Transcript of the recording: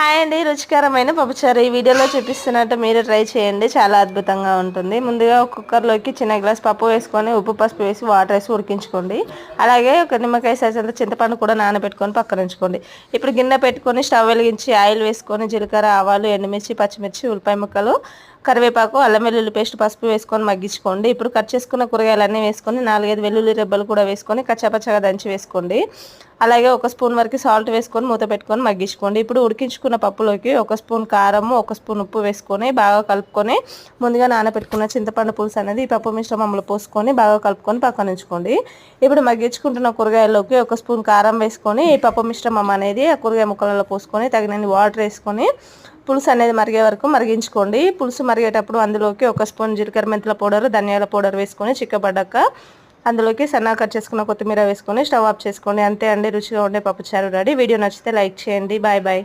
Hi అండి రుచికరమైన పప్పుచారు. ఈ వీడియోలో చూపిస్తున్నట్టు మీరు ట్రై చేయండి. చాలా అద్భుతంగా ఉంటుంది. ముందుగా ఒక కుక్కర్లోకి చిన్న గ్లాస్ పప్పు వేసుకొని ఉప్పు పసుపు వేసి వాటర్ వేసి ఉడికించుకోండి. అలాగే ఒక నిమ్మకాయ సైజంత చింతపండు కూడా నానబెట్టుకొని పక్కన ఉంచుకోండి. ఇప్పుడు గిన్నె పెట్టుకొని స్టవ్ వెలిగించి ఆయిల్ వేసుకొని జీలకర్ర ఆవాలు ఎండుమిర్చి పచ్చిమిర్చి ఉల్లిపాయ ముక్కలు కరివేపాకు అల్లం వెల్లుల్లి పేస్ట్ పసుపు వేసుకొని మగ్గించుకోండి. ఇప్పుడు కట్ చేసుకున్న కూరగాయలన్నీ వేసుకొని నాలుగైదు వెల్లుల్లి రెబ్బలు కూడా వేసుకొని కచ్చాపచ్చగా దంచి వేసుకోండి. అలాగే ఒక స్పూన్ వరకు సాల్ట్ వేసుకొని మూత పెట్టుకొని మగ్గించుకోండి. ఇప్పుడు ఉడికించుకున్న పప్పులోకి ఒక స్పూన్ కారము ఒక స్పూన్ ఉప్పు వేసుకొని బాగా కలుపుకొని ముందుగా నానబెట్టుకున్న చింతపండు పులుసు అనేది ఈ పప్పు మిశ్రమంలో పోసుకొని బాగా కలుపుకొని పక్కన ఉంచుకోండి. ఇప్పుడు మగ్గించుకుంటున్న కూరగాయల్లోకి ఒక స్పూన్ కారం వేసుకొని ఈ పప్పు మిశ్రమం అనేది ఆ కూరగాయ ముక్కలలో పోసుకొని తగినన్ని వాటర్ వేసుకొని పులుసు అనేది మరిగే వరకు మరిగించుకోండి. పులుసు మరిగేటప్పుడు అందులోకి ఒక స్పూన్ జీలకర్ర మెంతుల పౌడర్ ధనియాల పౌడర్ వేసుకొని చిక్కబడ్డాక అందులోకి సన్నా కట్ చేసుకున్న కొత్తిమీర వేసుకొని స్టవ్ ఆఫ్ చేసుకోండి. అంతే అండి రుచిగా ఉండే పప్పుచారు రెడీ. వీడియో నచ్చితే లైక్ చేయండి. Bye bye.